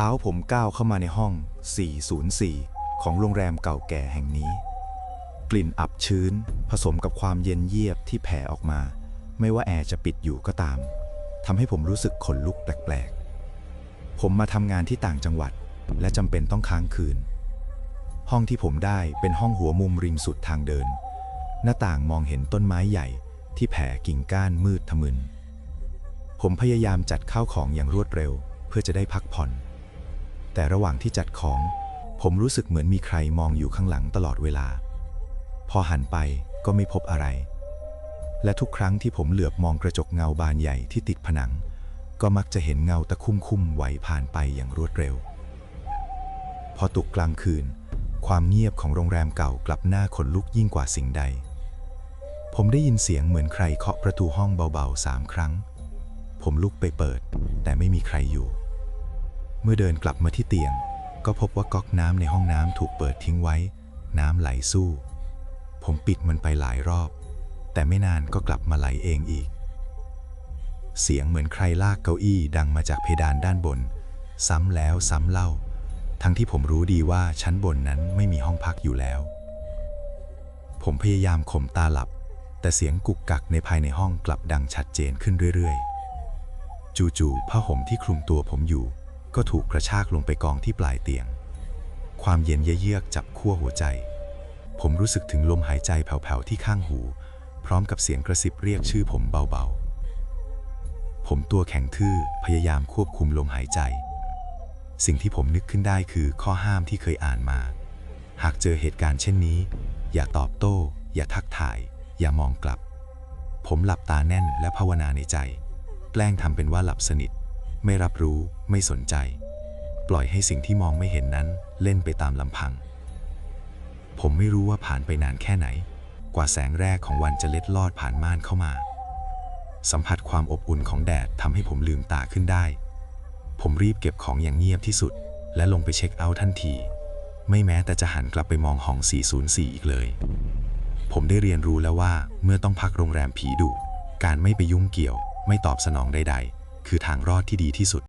ท้าผมก้าวเข้ามาในห้อง 404 ของโรงแรมเก่าแก่แห่งนี้ กลิ่นอับชื้น ผสมกับความเย็นเยียบที่แผ่ออกมา ไม่ว่าแอร์จะปิดอยู่ก็ตามทำให้ผมรู้สึกขนลุกแปลกๆ ผมมาทำงานที่ต่างจังหวัด และจำเป็นต้องค้างคืน ห้องที่ผมได้เป็นห้องหัวมุมริมสุดทางเดิน หน้าต่างมองเห็นต้นไม้ใหญ่ที่แผ่กิ่งก้านมืดทะมึน ผมพยายามจัดข้าวของอย่างรวดเร็ว เพื่อจะได้พักผ่อน แต่ระหว่างที่จัดของ ผมรู้สึกเหมือนมีใครมองอยู่ข้างหลังตลอดเวลา พอหันไปก็ไม่พบอะไร และทุกครั้งที่ผมเหลือบมองกระจกเงาบานใหญ่ที่ติดผนัง ก็มักจะเห็นเงาตะคุ่มคุ่มๆไหวผ่านไปอย่างรวดเร็ว พอตกกลางคืน ความเงียบของโรงแรมเก่ากลับหน้าขนลุกยิ่งกว่าสิ่งใด ผมได้ยินเสียงเหมือนใครเคาะประตูห้องเบาๆสามครั้ง ผมลุกไปเปิด แต่ไม่มีใครอยู่ มื่อเดินกลับมาที่เตียง ก็พบว่าก๊อกน้ำในห้องน้ำถูกเปิดทิ้งไว้ น้ำไหลสู้ ผมปิดมันไปหลายรอบ แต่ไม่นานก็กลับมาไหลเองอีก เสียงเหมือนใครลากเก้าอี้ดังมาจากเพดานด้านบน ซ้ำแล้วซ้ำเล่า ทั้งที่ผมรู้ดีว่าชั้นบนนั้นไม่มีห้องพักอยู่แล้ว ผมพยายามข่มตาหลับ แต่เสียงกุกกักในภายในห้องกลับดังชัดเจนขึ้นเรื่อยๆ จู่ๆผ้าห่มที่คลุมตัวผมอยู่ ก็ถูกกระชากลงไปกองที่ปลายเตียง ความเย็นเยือกจับขั้วหัวใจ ผมรู้สึกถึงลมหายใจแผ่วๆที่ข้างหู พร้อมกับเสียงกระซิบเรียกชื่อผมเบาๆ ผมตัวแข็งทื่อพยายามควบคุมลมหายใจ สิ่งที่ผมนึกขึ้นได้คือข้อห้ามที่เคยอ่านมา หากเจอเหตุการณ์เช่นนี้ อย่าตอบโต้ อย่าทักทาย อย่ามองกลับ ผมหลับตาแน่นและภาวนาในใจ แกล้งทำเป็นว่าหลับสนิท ไม่รับรู้ไม่สนใจ ปล่อยให้สิ่งที่มองไม่เห็นนั้นเล่นไปตามลำพัง ผมไม่รู้ว่าผ่านไปนานแค่ไหน กว่าแสงแรกของวันจะเล็ดลอดผ่านม่านเข้ามา สัมผัสความอบอุ่นของแดดทำให้ผมลืมตาขึ้นได้ ผมรีบเก็บของอย่างเงียบที่สุด และลงไปเช็คเอาท์ทันที ไม่แม้แต่จะหันกลับไปมองห้อง 404 อีกเลย ผมได้เรียนรู้แล้วว่าเมื่อต้องพักโรงแรมผีดุการไม่ไปยุ่งเกี่ยว ไม่ตอบสนองใดๆ คือทางรอดที่ดีที่สุด